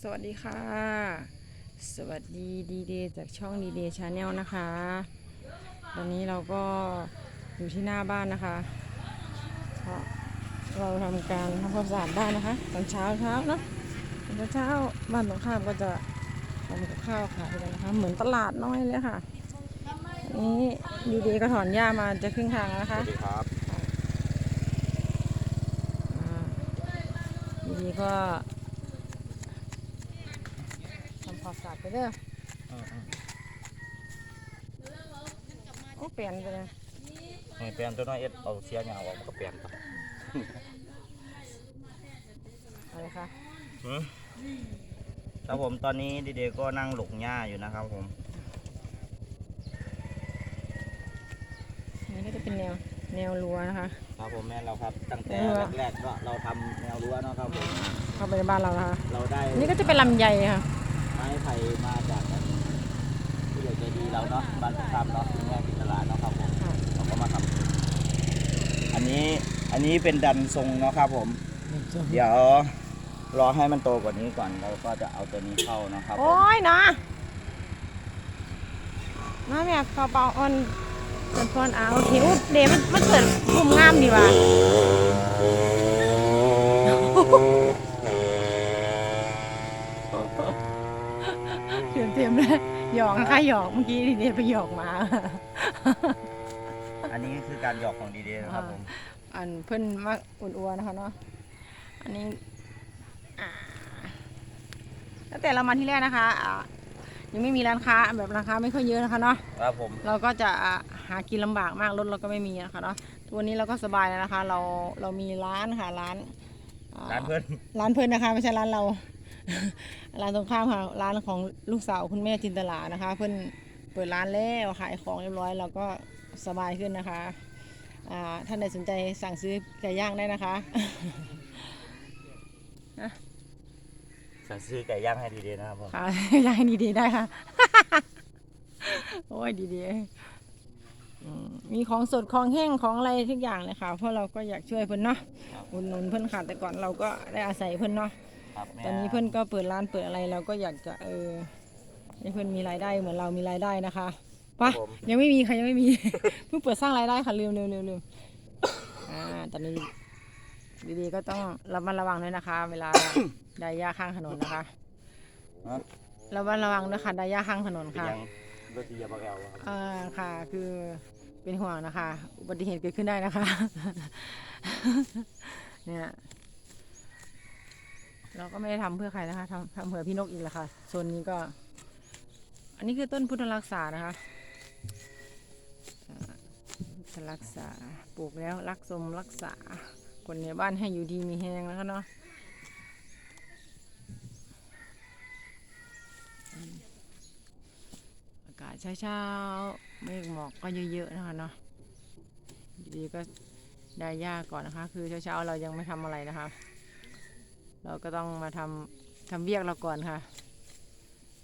สวัสดีค่ะ สวัสดีดีเดย์จากช่องดีเดย์ชาแนลนะคะ ตอนนี้เราก็อยู่ที่หน้าบ้านนะคะเพราะเราทำการทำความสะอาดบ้านนะคะ ตอนเช้าเช้าเนาะตอนเช้าบ้านตรงข้ามก็จะทำกับข้าวขายกันนะคะ เหมือนตลาดน้อยเลยค่ะอันนี้ดีเดย์ก็ถอนหญ้ามาจะครึ่งทางแล้วนะคะสวัสดีครับอ่าทีนี้ก็ทำความ สะอาดไปเด้อโอ้เปลี่ยนไปเลยนี่เปลี่ยนตัวน้อยเอ็ดเอาเสียหยาออกมันก็เปลี่ยนไปอะไรคะครับผมตอนนี้ดีเดย์ก็นั่งหลกหญ้าอยู่นะครับผมอันนี้ก็จะเป็นแนวแนวรั้วนะคะ ครับผมแม่เราครับตั้งแต่เออแรกๆก็เราทำแนวรั้วเนาะครับผมเข้าไปในบ้านเรานะคะเราได้อันนี้ก็จะเป็นลำไยค่ะ ไม้ไผ่มาจากผู้ใหญ่ใจดีเราเนาะบ้านสงครามเนาะคุณแม่พิตลาเนาะครับผมค่ะเราก็มาทำอันนี้อันนี้เป็นดันทรงเนาะครับผม เดี๋ยวรอให้มันโตกว่านี้ก่อนเราก็จะเอาตัวนี้เข้าเนาะครับผม โอ้ยนะน้าแม่กระเป๋าอ่อนเป็นฟอนอ่าโอเคอุ๊ยเดยวมันมันเกิดมุมงามดีว่ะ เตรีย มเตรียมเลยหยอกนะคะหยอกเมื่อกี้ดีเดย์ไปหยอกมา อันนี้คือการหยอกของดีเดย์นะครับผม อันเพิ่นมาอุ่นอัวนะคะเนาะอันนี้อ่าตั้งแต่เรามาที่แรกนะคะอ่ายังไม่มีร้านค้าแบบร้านค้าไม่ค่อยเยอะนะคะเนาะครับผมเราก็จะหากินลำบากมากรถเราก็ไม่มีนะคะเนาะทุกวันนี้เราก็สบายแล้วนะคะ เราเรามีร้านค่ะร้านอ่ร้านเพื่อนร้านเพื่อนนะคะ ไม่ใช่ร้านเรา ร้านตรงข้ามค่ะร้านของลูกสาวคุณแม่จินตลานะคะ เพื่อนเปิดร้านแล้วขายของเรียบร้อยเราก็สบายขึ้นนะคะอ่าท่านใดสนใจสั่งซื้อไก่ย่างได้นะคะสั่งซื้อไก่ย่างให้ดีเดย์นะครับผมค่ะย่างให้ดีๆได้ค่ะ โอ้ยดีๆอืมมีของสดของแห้งของอะไรทุกอย่างเลยค่ะ เพราะเราก็อยากช่วยเพื่อนเนาะอุดหนุนเพื่อนค่ะแต่ก่อนเราก็ได้อาศัยเพื่อนเนาะ ครับแม่ตอนนี้เพื่อนก็เปิดร้านเปิดอะไรเราก็อยากจะเออให้เพื่อนมีรายได้เหมือนเรามีรายได้นะคะไปะยังไม่มีค่ะยังไม่มี เพิ่งเปิดสร้างรายได้ค่ะลืมลืมลืมลืมอ่าตอนนี้ดีๆก็ต้องระมัดระวังด้วยนะคะ เวลา ได้หญ้าข้างถนนนะคะฮะ ระมัดระวังด้วยค่ะได้หญ้าข้างถนนเป็นค่ะยังรถที่ยาบะแอลครับอ่าค่ะ คือเป็นห่วงนะคะ อุบัติเหตุเกิดขึ้นได้นะคะ เนี่ย เราก็ไม่ได้ทำเพื่อใครนะคะทำทำเพื่อพี่นกอีกแหละค่ะโซนนี้ก็ อันนี้คือต้นพุทธรักษานะคะพุทธรักษาปลูกแล้วรักสมรักษา คนในบ้านให้อยู่ดีมีแหงนะคะเนาะอากาศเช้าๆเมฆหมอกก็เยอะๆนะคะเนาะดีๆก็ได้ยากก่อนนะคะ คือเช้าๆเรายังไม่ทำอะไรนะคะ เราก็ต้องมาทำทำเวียกเราก่อนค่ะ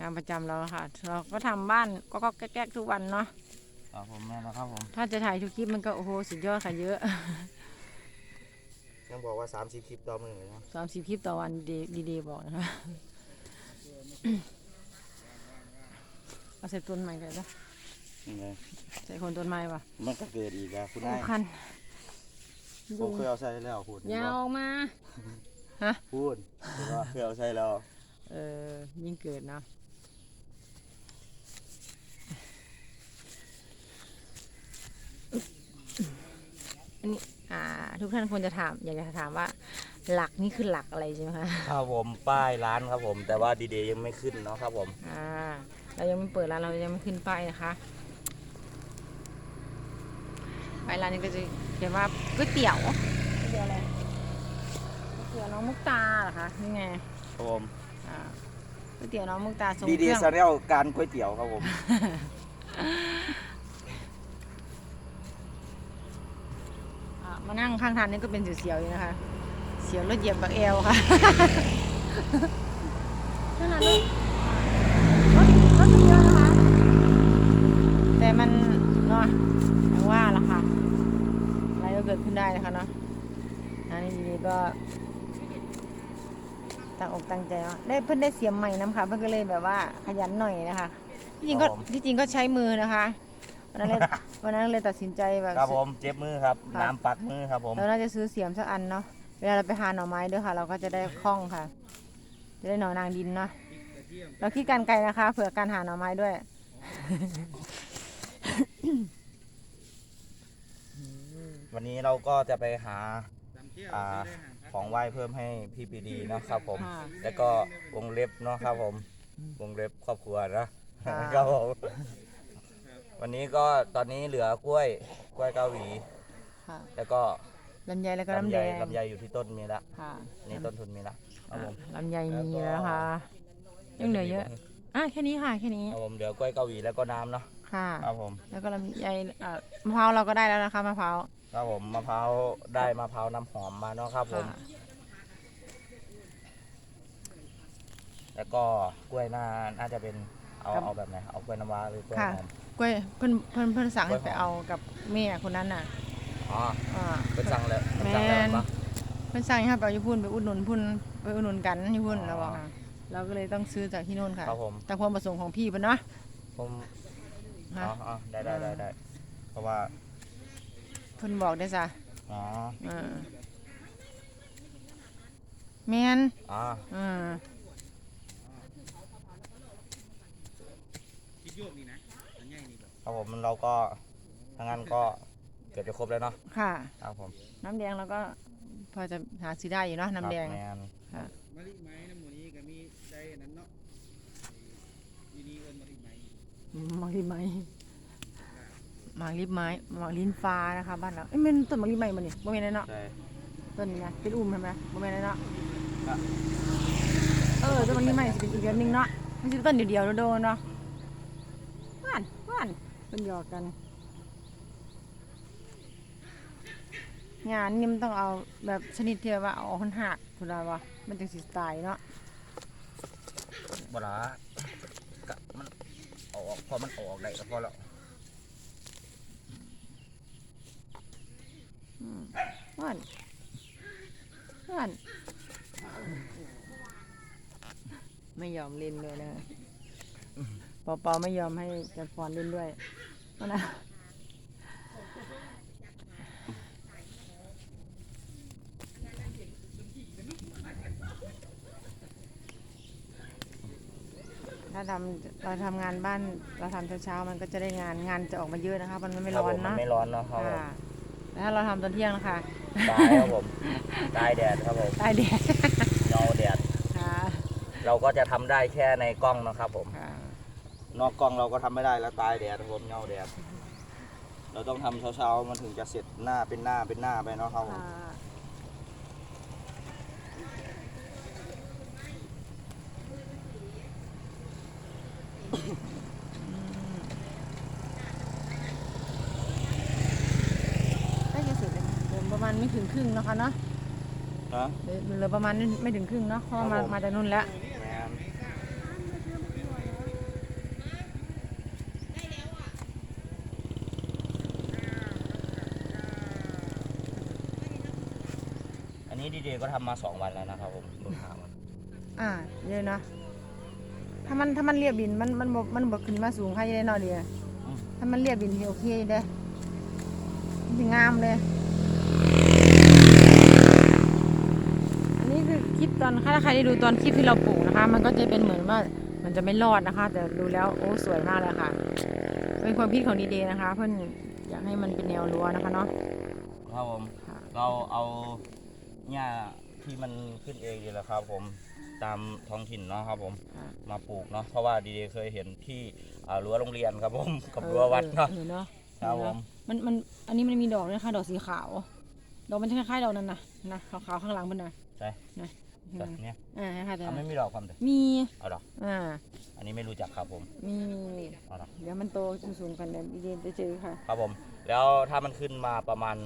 งานประจำเราค่ะ เราก็ทำบ้านก็ก็แก๊กๆทุกวันเนาะครับผมแม่นะครับผมถ้าจะถ่ายทุกคลิปมันก็โอ้โหสุดยอดค่ะเยอะยังบอกว่า30คลิปต่อมือเลยนะสามสิบคลิปต่อวันดีดีดีบอกนะคะเอาใส่ต้นไม้กันจ้ะนี่ไงใส่คนต้นไม้ป่ะมันก็เกิดอีกแล้วคุณโอ้นายคันผมเคยเอาใส่แล้วพูดยาวออ กมาพูดเห็นว่าเคยเอาใส่แล้วเออยิ่งเกิดเนาะอันนี้อ่า ทุกท่านควรจะถาม อยากจะถามว่า หลักนี่คือหลักอะไรใช่ไหมคะครับผมป้ายร้านครับผม แต่ว่าดีเดย์ยังไม่ขึ้นเนาะครับผมอ่า เรายังไม่เปิดร้านเรายังไม่ขึ้นป้ายนะคะป้ายร้านนี้ก็จะเขียนว่าก๋วยเตี๋ยวก๋วยเตี๋ยวอะไรก๋วยเตี๋ยวน้องมุกตาเหรอคะนี่ไงครับผมอ่าก๋วยเตี๋ยวน้องมุกตาทรงดีเคเดรื่ย์อง ซาเนลการก๋วยเตี๋ยวครับผม อ่ามานั่งข้างทางนี่ก็เป็นเสียวๆอยู่นะคะ เสียวรถเหยียบบักเอวค่ะ นั่นน่ะรถรถรถเยอะนะคะ แต่มันเนาะอย่างว่าละค่ะ อะไรก็เกิดขึ้นได้นะคะเนาะอันนี้ดีๆก็ ตั้งอกตั้งใจเนาะได้เพิ่นได้เสียมใหม่น้ำค่ะ เพิ่นก็เลยแบบว่าขยันหน่อยนะคะที่จริงก็ที่จริงก็ใช้มือนะคะวันนั้นเลยวันนั้นเลยตัดสินใจแบบ ครับผมเจ็บมือครับ ครับ น้ำปักมือครับผม เราน่าจะซื้อเสียมสักอันเนาะเวลาเราไปหาหน่อไม้ด้วยค่ะ เราก็จะได้คล่องค่ะ จะได้หน่อนางดินเนาะเราคิดการไกลนะคะ เผื่อการหาหน่อไม้ด้วย วันนี้เราก็จะไปหาอ่า ของไหว้เพิ่มให้พี่ปีดีเนาะครับผม ค่ะแล้วก็วงเล็บเนาะครับผม วงเล็บครอบครัวนะค่ะ ครับผมวันนี้ก็ตอนนี้เหลือกล้วยกล้วยเกาหลีค่ะแล้วก็ลำไยแล้วก็ลำน้ำไยแดงลำไยอยู่ที่ต้นมีละค่ะนี่ต้นทุนมีละครับผม ลำไยมีแล้วค่ะยังเหลือเยอะอะแค่นี้ค่ะแค่นี้ครับผมเหลือกล้วยเกาหลีแล้วก็น้ำเนาะค่ะ ครับผม แล้วก็ลำไยเอ่อมะพร้าวเราก็ได้แล้วนะคะมะพร้าว ครับผมมะพร้าวได้มะพร้าวน้ำหอมมาเนาะครับผม ค่ะแล้วก็กล้วยน่าน่าจะเป็นเอาเอาแบบไหนเอากล้วยน้ำว้าหรือกล้วยค่ะหอม กล้วยเพิ่นเพิ่นเพิ่นสั่งให้กล้ไปวยหอม เอากับแม่คนนั้นน่ะอ๋ออ่า เป็นสั่งเลยเป็นสั่งแล้วแม่นปะ เพิ่นสั่งให้ไปเอาอยู่พุ่นไปอุดหนุนพุ่นไปอุดหนุนกันอยู่พุ่นอ๋อเราบอกค่ะเราก็เลยต้องซื้อจากที่นู่นค่ะครับผม แต่ความประสงค์ของพี่เพิ่นเนาะผมค่ะ อ๋ออ๋อได้ได้ได้ได้เพราะว่า เพิ่นบอกได้จ้ะอ๋ออ่าแม่นอ๋ออ่าครับผมเราก็ทางนั้นก็เกือบจะครบแล้วเนาะค่ะ ครับผมน้ำแดงเราก็พอจะหาซื้อได้อยู่เนาะน้ำแดง ครับแมนค่ะ มะลิไม้น้ำหมูนี้ก็มีใจอันนั้นเนาะทีนี้เอิ้นมะลิไม้หมากริบไม้ หมากริบไม้หมากลิ้นฟ้านะคะบ้านเราเอ้ยมันต้นหมากริบไม้มันนี่บ่แม่นเนาะใช่ต้นนี้นะเป็นอุ้มใช่ไหมบ่แม่นเนาะครับเออต้นหมากริบไม้สิเป็นอีกเดือนหนึงเนาะมันสิเป็นต้นเดียวๆโดนๆเนาะว่านว่านเป็นหยอกกันงานนี่มันต้องเอาแบบชนิดที่ว่าเอาออกหันหักพูดได้ว่ามันจังสิตายเนาะบลากะมันออกพอมันออกได้ก็พอแล้ว ว่านว่านไม่ยอมเล่นเลยนะเปาเปาไม่ยอมให้จัดฟอนเล่นด้วยเอานะถ้าทำเราทำงานบ้านเราทำเช้าๆมันก็จะได้งานงานจะออกมาเยอะนะคะ มันไม่ครับร้อผนมมันเนาะไม่ร้อนเนาะครับผมค่ะ แต่ถ้าเราทำตอนเที่ยงนะคะตายครับผมตายแดดครับผมตายแดดเงาแดดค่ะเราก็จะทำได้แค่ในกล้องนะครับผม ค่ะนอกกล้องเราก็ทำไม่ได้แล้วตายแดดครับผมเงาแดดเราต้องทำเช้าๆมันถึงจะเสร็จหน้าเป็นหน้าเป็นหน้าไปเนาะครับผมค่ะใกล้จะเสร็จแล้วเดินประมาณ ไม่ถึงครึ่งนะคะเนาะนะเหลือเหลือประมาณไม่ถึงครึ่งเนาะเพราะว่ามาครับผมมาจากนู่นแล้ว แมนอันนี้ดีเดย์ก็ทำมาสองวันแล้วนะครับผมดูข่าวมันอ่าเยอะเนาะถ้ามันถ้ามันเรียบบินมันมันบมันบกขึ้นมาสูงใครได้เนาะเดียถ้ามันเรียบบินที่โอเคอยู่เด้มันสิงามเลย นนี้คือคลิปตอนถ้าใครได้ดูตอนคลิปที่เราปลูกนะคะ มันก็จะเป็นเหมือนว่ามันจะไม่รอดนะคะ แต่ดูแล้วโอ้สวยมากเลยค่ะ เป็นความคิดของดีเดย์นะคะ เพื่อนอยากให้มันเป็นแนวรั้วนะคะเนาะครับผมค่ะเราเอาหญ้าที่มันขึ้นเองดีแหละครับ ผมตามท้องถิ่นเนาะครับผมค่ะมาปลูกเนาะเพราะว่าดีเดย์เคยเห็นที่อ่ารั้วโรงเรียนครับผมกับรั้ววัดเนาะออเนาะครับผมมันมันอันนี้มันมีดอกด้วยค่ะดอกสีขาวดอกมันจะคล้ายๆดอกนั้นนะนะขาวๆข้างหลังมันนะ ใช่นะแต่เนี่ยอ่าค่ะแต่เอาไม่มีดอกความเด็มีเอาดอกอ่าอันนี้ไม่รู้จักครับผมมีมีเอาดอกเดี๋ยวมันโตสูงๆกันเดี๋ยวดีเดย์จะเจอค่ะ ครับผม แล้วถ้ามันขึ้นมาประมาณ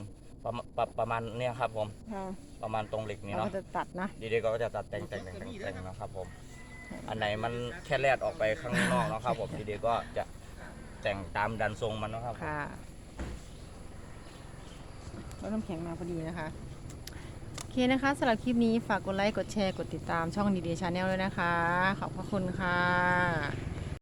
ประมาณประประมาณเนี่ยครับผมค่ะประมาณตรงเหล็กนี้เราเนาะก็จะตัดนะดีเดย์ก็จะตัดแต่งแต่งแต่งแต่งแต่งเนาะครับผม อันไหนมันแค่แลดออกไปข้างนอกเนาะครับผมดีเดย์ก็จะแต่งตามดันทรงมันเนาะครับผมค่ะก็น้ำแข็งมาพอดีนะคะ อเคนะคะสำหรับคลิปนี้ฝากกดไลค์ กดแชร์ กดติดตามช่องดีเดชาแนลด้วยนะคะ ขอบพระคุณค่ะ